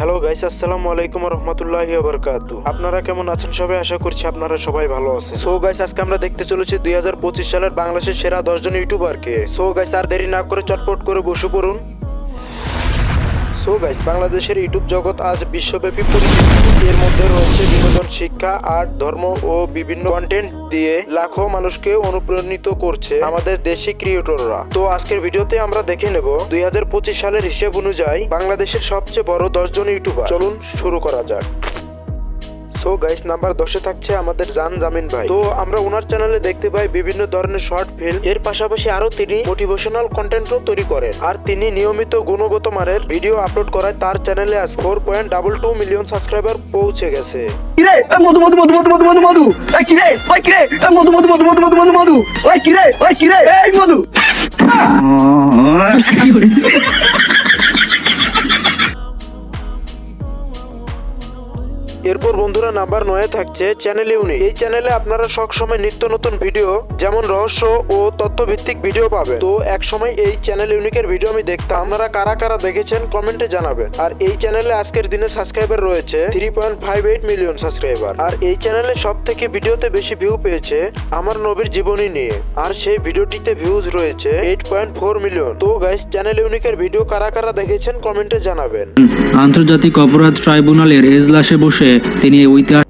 Hello guys আসসালামু আলাইকুম রহমতুল্লাহি বারাকাতু আপনারা কেমন আছেন? সবাই আশা করছি আপনারা সবাই ভালো আছেন। সো গাইস আজকে আমরা দেখতে চলেছি দুই হাজার পঁচিশ সালের বাংলাদেশের সেরা দশজন ইউটিউবারকে সো গাইস আর দেরি না করে চটপট করে বসে পড়ুন। সো গাইস বাংলাদেশের ইউটিউব জগৎ আজ বিশ্বব্যাপী পরিচিত। এর মধ্যে রয়েছে বিনোদন, শিক্ষা আর্ট ধর্ম ও বিভিন্ন কন্টেন্ট দিয়ে লাখো মানুষকে অনুপ্রাণিত করছে আমাদের দেশি ক্রিয়েটররা তো আজকের ভিডিওতে আমরা দেখে নেব দুই হাজার পঁচিশ সালের হিসেব অনুযায়ী বাংলাদেশের সবচেয়ে বড় দশজন ইউটিউবার। চলুন শুরু করা যাক। সো গাইস নাম্বার দশে থাকছে আমাদের জান জামিন ভাই। তো আমরা ওনার চ্যানেলে দেখতে পাই বিভিন্ন ধরনের শর্ট ফিল্ম এর পাশাপাশি আরও তিনি মোটিভেশনাল কন্টেন্টও তৈরি করেন। আর তিনি নিয়মিত গুণগত মানের ভিডিও আপলোড করায় তার চ্যানেলে আজ four point double two million subscriber পৌঁছে গেছে। কিরে? মধু মধু মধু মধু মধু মধু মধু। এই কিরে? ওই কিরে? মধু মধু মধু মধু মধু মধু মধু। ওই কিরে? ওই কিরে? এই মধু। এরপর বন্ধুরা নাম্বার নয়ে থাকছে চ্যানেল ইউনি এই চ্যানেলে আপনারা সবসময় নিত্য নতুন ভিডিও, যেমন রহস্য ও তথ্যভিত্তিক ভিডিও পাবেন। তো এক সময় এই চ্যানেল ইউনিকের ভিডিও আমি দেখতাম। আপনারা কারা কারা দেখেছেন কমেন্টে জানাবেন। আর এই চ্যানেলে আজকের দিনে সাবস্ক্রাইবার রয়েছে three point five eight million subscriber আর এই চ্যানেলে সব থেকে ভিডিওতে বেশি ভিউ পেয়েছে আমার নবীর জীবনী নিয়ে। আর সেই ভিডিওটিতে ভিউজ রয়েছে এইট পয়েন্ট ফোর মিলিয়ন তো গাইস চ্যানেল ইউনিকের ভিডিও কারা কারা দেখেছেন কমেন্টে জানাবেন। আন্তর্জাতিক অপরাধ ট্রাইব্যুনালের এজলাসে বসে তিনি ঐতিহাসিক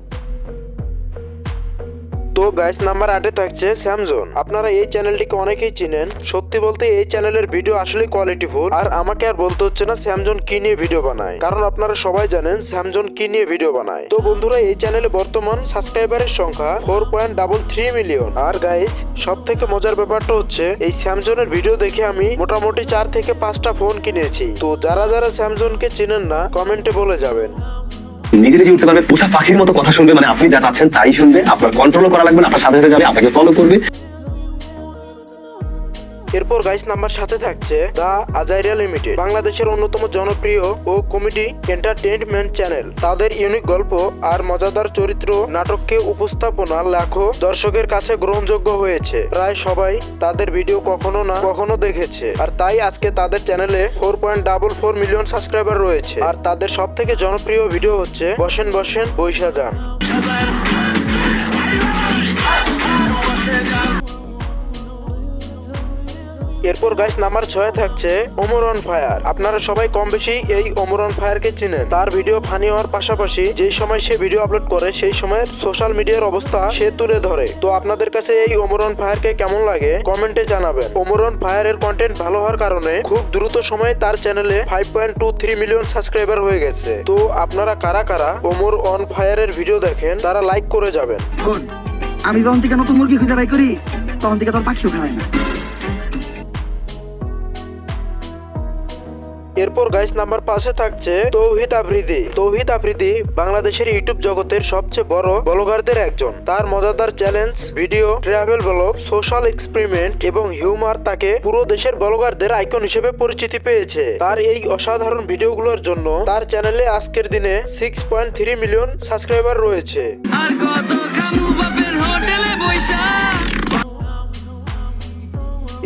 তো গাইস নাম্বার আটে থাকছে স্যামজন আপনারা এই চ্যানেলটিকে অনেকেই চিনেন। সত্যি বলতে এই চ্যানেলের ভিডিও আসলে কোয়ালিটি কোয়ালিটিফুল আর আমাকে আর বলতে হচ্ছে না স্যামজন কি নিয়ে ভিডিও বানায়। কারণ আপনারা সবাই জানেন স্যামজন কি নিয়ে ভিডিও বানায়। তো বন্ধুরা, এই চ্যানেলে বর্তমান সাবস্ক্রাইবারের সংখ্যা four point double three million আর গাইস সব থেকে মজার ব্যাপারটা হচ্ছে, এই স্যামজনের ভিডিও দেখে আমি মোটামুটি চার থেকে পাঁচটা ফোন কিনেছি। তো যারা যারা স্যামজনকে চিনেন না কমেন্টে বলে যাবেন। নিজে নিজে উঠতে পারবে। পোষা পাখির মতো কথা শুনবে মানে আপনি যা চাচ্ছেন তাই শুনবে। আপনার কন্ট্রোলও করা লাগবে আপনার সাথে সাথে যাবে, আপনাকে ফলো করবে। এরপর গাইস নাম্বার সাথে থাকছে দা আজাইরিয়া লিমিটেড বাংলাদেশের অন্যতম জনপ্রিয় ও কমেডি এন্টারটেইনমেন্ট চ্যানেল তাদের ইউনিক গল্প আর মজাদার চরিত্র নাটককে উপস্থাপনা লাখো দর্শকের কাছে গ্রহণযোগ্য হয়েছে। প্রায় সবাই তাদের ভিডিও কখনো না কখনো দেখেছে। আর তাই আজকে তাদের চ্যানেলে four point double four million subscriber রয়েছে। আর তাদের সব থেকে জনপ্রিয় ভিডিও হচ্ছে বসেন বসেন বৈশা যান এরপর গাইস নাম্বার ছয় থাকছে ওমরন ফায়ার আপনারা সবাই কম বেশি এই ওমরন ফায়ারকে চিনেন। তার ভিডিও ফানি হওয়ার পাশাপাশি যেই সময় সে ভিডিও আপলোড করে, সেই সময় সোশ্যাল মিডিয়ার অবস্থা সে তুলে ধরে। তো আপনাদের কাছে এই ওমরন ফায়ারকে কেমন লাগে? কমেন্টে জানাবেন। ওমরন ফায়ারের কন্টেন্ট ভালো হওয়ার কারণে খুব দ্রুত সময়ে তার চ্যানেলে five point two three million subscriber হয়ে গেছে। তো আপনারা কারা কারা ওমর অন ফায়ারের ভিডিও দেখেন, তারা লাইক করে যাবেন। আমি যখন থেকে নতুন মুরগি খুঁজে বাই করি, তখন থেকে তোর পাখিও খাওয়াই না। এরপর গাইস নাম্বার পাশে থাকছে তৌহিদ আফ্রিদি। তৌহিদ আফ্রিদি বাংলাদেশের ইউটিউব জগতের সবচেয়ে বড় ব্লগারদের একজন। তার মজাদার challenge video travel blog social experiment এবং হিউমার তাকে পুরো দেশের ব্লগারদের আইকন হিসেবে পরিচিতি পেয়েছে। তার এই অসাধারণ ভিডিওগুলোর জন্য তার চ্যানেলে আজকের দিনে six point three million subscriber রয়েছে। আর কত বাপের হোটেলে বৈশা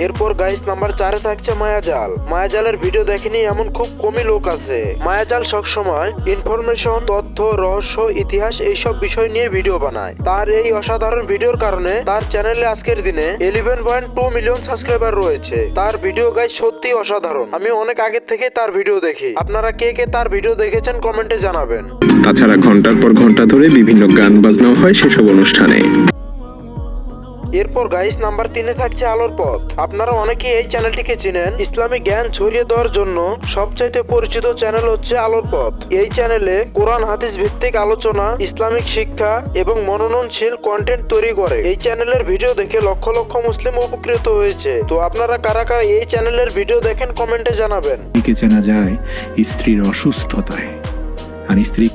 এরপর গাইস নাম্বার চারে থাকছে মায়াজাল। মায়াজালের ভিডিও দেখেনি, এমন খুব কমই লোক আছে। মায়াজাল সবসময় ইনফরমেশন তথ্য, রহস্য, ইতিহাস এইসব বিষয় নিয়ে ভিডিও বানায়। তার এই অসাধারণ ভিডিওর কারণে তার চ্যানেলে আজকের দিনে eleven point two million subscriber রয়েছে। তার ভিডিও গাইস সত্যি অসাধারণ। আমি অনেক আগে থেকে তার ভিডিও দেখি। আপনারা কে কে তার ভিডিও দেখেছেন কমেন্টে জানাবেন। তাছাড়া ঘণ্টার পর ঘণ্টা ধরে বিভিন্ন গান বাজনাও হয় সেসব অনুষ্ঠানে। এরপর গাইস নাম্বার তিনে থাকছে আলোর পথ। আপনারা অনেকেই এই চ্যানেলটিকে চিনেন। ইসলামিক জ্ঞান ছড়িয়ে দেওয়ার জন্য সবচাইতে পরিচিত চ্যানেল হচ্ছে আলোর পথ। এই চ্যানেলে কোরআন, হাদিস ভিত্তিক আলোচনা, ইসলামিক শিক্ষা এবং মনোনয়নশীল কন্টেন্ট তৈরি করে। এই চ্যানেলের ভিডিও দেখে লক্ষ লক্ষ মুসলিম উপকৃত হয়েছে। তো আপনারা কারা কারা এই চ্যানেলের ভিডিও দেখেন কমেন্টে জানাবেন। চেনা যায়, স্ত্রীর অসুস্থতায় আর স্ত্রী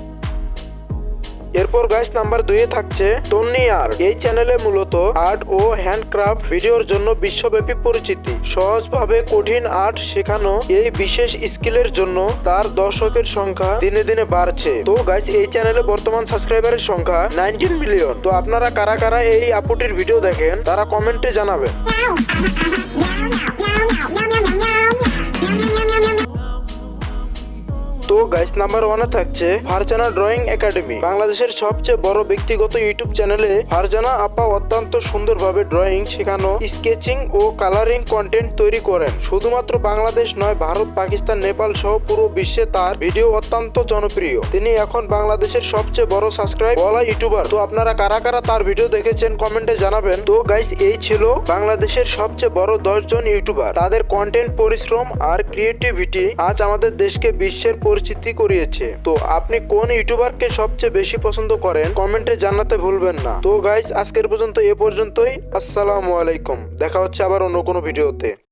এরপর গাইস নাম্বার দুইয়ে থাকছে তন্নি আর্ট এই চ্যানেলে মূলত আর্ট ও হ্যান্ডক্রাফট ভিডিওর জন্য বিশ্বব্যাপী পরিচিতি। সহজভাবে কঠিন আর্ট শেখানো এই বিশেষ স্কিলের জন্য তার দর্শকের সংখ্যা দিনে দিনে বাড়ছে। তো গাইস এই চ্যানেলে বর্তমান সাবস্ক্রাইবারের সংখ্যা নাইনটিন মিলিয়ন তো আপনারা কারা কারা এই আপুটির ভিডিও দেখেন, তারা কমেন্টে জানাবেন। তো গাইস নাম্বার ওয়ানে থাকছে ফারজানা ড্রয়িং একাডেমি বাংলাদেশের সবচেয়ে বড় ব্যক্তিগত ইউটিউব চ্যানেলে ফারজানা আপা অত্যন্ত সুন্দরভাবে ড্রয়িং শেখানো স্কেচিং ও কালারিং কন্টেন্ট তৈরি করেন। শুধুমাত্র বাংলাদেশ নয়, ভারত, পাকিস্তান, নেপাল সহ পুরো বিশ্বে তার ভিডিও অত্যন্ত জনপ্রিয়। তিনি এখন বাংলাদেশের সবচেয়ে বড় সাবস্ক্রাইব বলা ইউটিউবার তো আপনারা কারা কারা তার ভিডিও দেখেছেন কমেন্টে জানাবেন। তো গাইস এই ছিল বাংলাদেশের সবচেয়ে বড় দশজন ইউটিউবার তাদের কন্টেন্ট পরিশ্রম আর ক্রিয়েটিভিটি আজ আমাদের দেশকে বিশ্বের পরিচিতি করিয়েছে। তো আপনি কোন ইউটিউবারকে সবচেয়ে বেশি পছন্দ করেন, কমেন্টে জানাতে ভুলবেন না। তো গাইজ আজকের পর্যন্ত এ পর্যন্তই। আসসালামু আলাইকুম। দেখা হচ্ছে আবার অন্য কোনো ভিডিওতে।